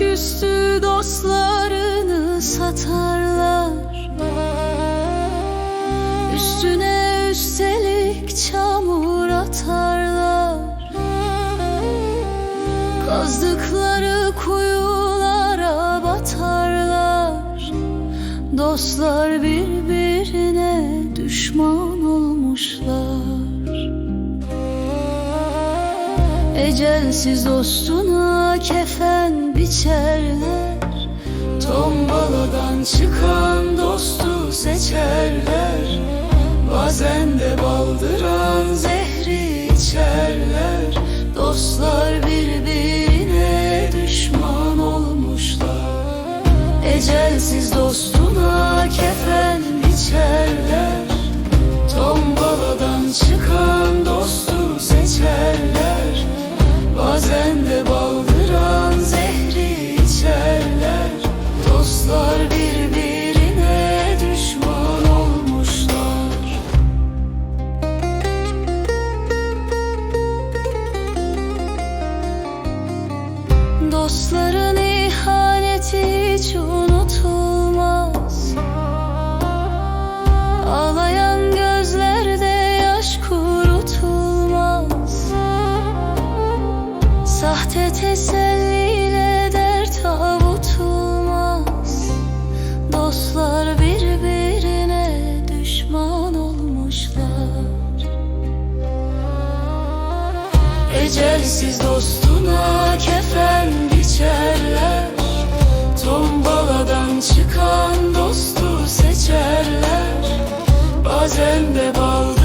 üstü dostlarını satarlar. Üstüne üstelik çamur atarlar. Kazdıkları kuyulara batarlar. Dostlar birbirine Ecelsiz dostuna kefen biçerler. Tombaladan çıkan dostu seçerler. Bazen de baldıran zehri içerler. Dostlar birbirine düşman olmuşlar. Ecelsiz dostuna Dostların ihaneti hiç unutulmaz. Ağlayan gözlerde yaş kurutulmaz. Sahte teselliyle dert avutulmaz. Dostlar birbirine düşman olmuşlar. Ecelsiz dostuna kefen çıkan dostu seçerler. Bazen de baldıran